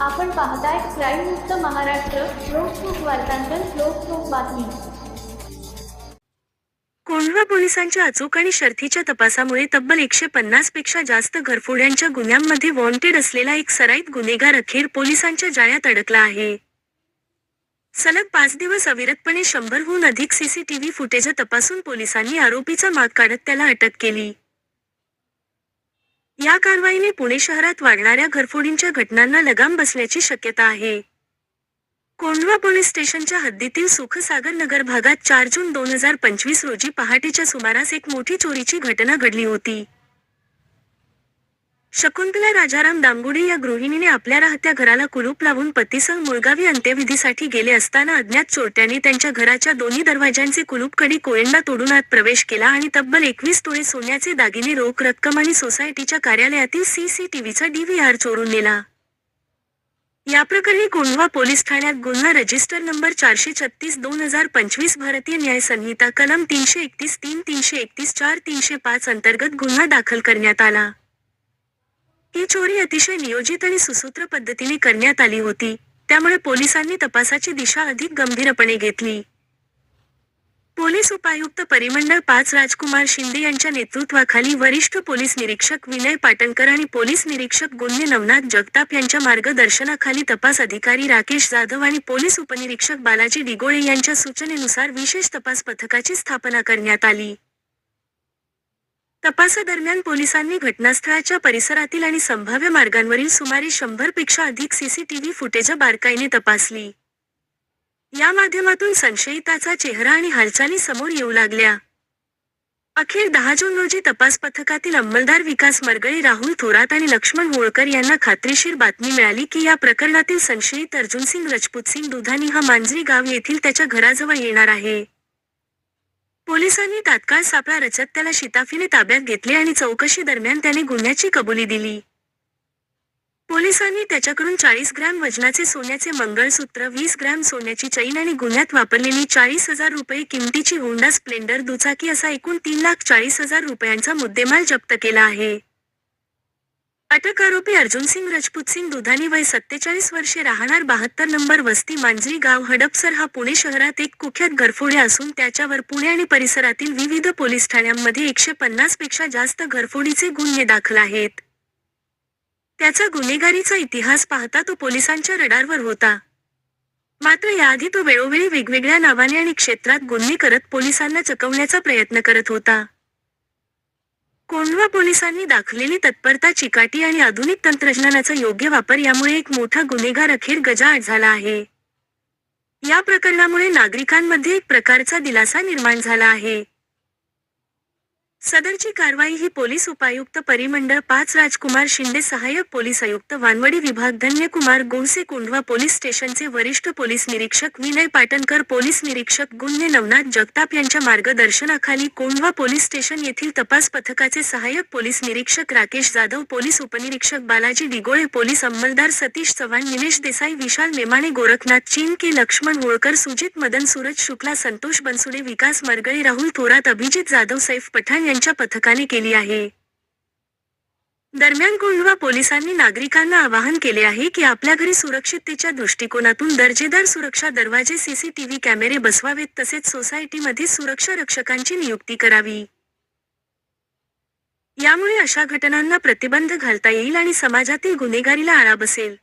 आपण पाहताय क्राईम मुक्त महाराष्ट्र लोकसुख वार्तांकन लोकसुख बातमी. कोंढवा पोलिसांच्या अचूक आणि शर्थीच्या तपासामुळे तब्बल एकशे पन्नासपेक्षा जास्त घरफोड्यांच्या गुन्ह्यांमध्ये वॉन्टेड असलेला एक सराईत गुन्हेगार अखेर पोलिसांच्या जाळ्यात अडकला आहे. सलग पाच दिवस अविरतपणे शंभरहून अधिक सीसीटीव्ही फुटेज तपासून पोलिसांनी आरोपीचा माग काढत त्याला अटक केली. या कारवाईने पुणे शहरात वाढणाऱ्या घरफोडींच्या घटनांना लगाम बसण्याची शक्यता आहे. कोंढवा पोलीस स्टेशनच्या हद्दीतील सुखसागर नगर भागात चार जून दोन हजार पंचवीस रोजी पहाटेच्या सुमारास एक मोठी चोरीची घटना घडली होती. शकुंतला राजाराम दांबुडे या गृहिणीने आपल्या राहत्या घराला कुलूप लावून पतीसह मुळगावी अंत्यविधीसाठी गेले असताना अज्ञात चोरट्यांनी त्यांच्या घराच्या दोन्ही दरवाजांचे कुलूप कडी कोयंडा तोडून आत प्रवेश केला आणि तब्बल एकवीस तोळे सोन्याचे दागिने रोख रक्कम आणि सोसायटीच्या कार्यालयातील सीसीटीव्हीचा डीव्हीआर चोरून नेला. या प्रकरणी कोंढवा पोलीस ठाण्यात गुन्हा रजिस्टर नंबर चारशे छत्तीस दोन हजार पंचवीस भारतीय न्याय संहिता कलम तीनशे एकतीस तीन तीनशे एकतीस चार तीनशे पाच अंतर्गत गुन्हा दाखल करण्यात आला. ही चोरी अतिशय नियोजित आणि सुसूत्र पद्धतीने करण्यात आली होती. त्यामुळे पोलिसांनी तपासाची दिशा अधिक गंभीरपणे घेतली. पोलीस उपायुक्त परिमंडळ पाच राजकुमार शिंदे यांच्या नेतृत्वाखाली वरिष्ठ पोलीस निरीक्षक विनय पाटणकर आणि पोलीस निरीक्षक गुन्हे नवनाथ जगताप यांच्या मार्गदर्शनाखाली तपास अधिकारी राकेश जाधव आणि पोलीस उपनिरीक्षक बालाजी डिगोळे यांच्या सूचनेनुसार विशेष तपास पथकाची स्थापना करण्यात आली. तपासादरम्यान पोलिसांनी घटनास्थळाच्या परिसरातील आणि संभाव्य मार्गांवरील सुमारे शंभरपेक्षा अधिक सीसीटीव्ही फुटेज बारकाईने तपासली. या माध्यमातून संशयिताचा चेहरा आणि हालचाली समोर येऊ लागल्या. अखेर दहा जून रोजी तपास पथकातील अंमलदार विकास मरगळे राहुल थोरात आणि लक्ष्मण होळकर यांना खात्रीशीर बातमी मिळाली की या प्रकरणातील संशयित अर्जुनसिंग रजपूतसिंग दुधानी हा मांजरी गाव येथील त्याच्या घराजवळ येणार आहे. पोलिसांनी तात्काळ सापळा रचत त्याला शिताफीने ताब्यात घेतले आणि चौकशी दरम्यान त्याने गुन्ह्याची कबुली दिली. पोलिसांनी त्याच्याकडून चाळीस ग्रॅम वजनाचे सोन्याचे मंगळसूत्र वीस ग्रॅम सोन्याची चैन आणि गुन्ह्यात वापरलेली चाळीस हजार रुपये किमतीची होंडा स्प्लेंडर दुचाकी असा एकूण तीन लाख चाळीस हजार रुपयांचा मुद्देमाल जप्त केला आहे. अटक आरोपी अर्जुनसिंग रजपूतसिंग दुधानी वय सत्तेचाळीस वर्षे राहणार बहात्तर नंबर वस्ती मांजरी गाव हडपसर हा पुणे शहरात एक कुख्यात घरफोड्या असून त्याच्यावर पुणे आणि परिसरातील विविध पोलीस ठाण्यांमध्ये एकशे पन्नासपेक्षा जास्त घरफोडीचे गुन्हे दाखल आहेत. त्याचा गुन्हेगारीचा इतिहास पाहता तो पोलिसांच्या रडारवर होता. मात्र याआधी तो वेळोवेळी वेगवेगळ्या नावाने आणि क्षेत्रात गुन्हे करत पोलिसांना चकवण्याचा प्रयत्न करत होता. कोंढवा पोलिसांनी दाखवलेली तत्परता चिकाटी आणि आधुनिक तंत्रज्ञानाचा योग्य वापर यामुळे एक मोठा गुन्हेगार अखेर गजाआड झाला आहे. या प्रकरणामुळे नागरिकांमध्ये एक प्रकारचा दिलासा निर्माण झाला आहे. सदरची कारवाई ही पोलीस उपायुक्त परिमंडळ पाच राजकुमार शिंदे सहाय्यक पोलीस आयुक्त वानवडी विभाग धन्यकुमार गोंसे कोंढवा पोलीस स्टेशनचे वरिष्ठ पोलीस निरीक्षक विनय पाटणकर पोलीस निरीक्षक गुन्हे नवनाथ जगताप यांच्या मार्गदर्शनाखाली कोंढवा पोलीस स्टेशन येथील तपास पथकाचे सहाय्यक पोलीस निरीक्षक राकेश जाधव पोलीस उपनिरीक्षक बालाजी डिगोळे पोलीस अंमलदार सतीश चव्हाण निलेश देसाई विशाल मेमाणे गोरखनाथ चीन के लक्ष्मण होळकर सुजित मदन सूरज शुक्ला संतोष बनसुडे विकास मरगळे राहुल थोरात अभिजित जाधव सैफ पठाण यांच्या पथकाने केली आहे. दरम्यान कोंढवा पोलिसांनी नागरिकांना आवाहन केले आहे की आपल्या घरी सुरक्षिततेच्या दृष्टिकोनातून दर्जेदार सुरक्षा दरवाजे सीसीटीव्ही कॅमेरे बसवावेत तसेच सोसायटीमध्ये सुरक्षा रक्षकांची नियुक्ती करावी. यामुळे अशा घटनांना प्रतिबंध घालता येईल आणि समाजातील गुन्हेगारीला आळा बसेल.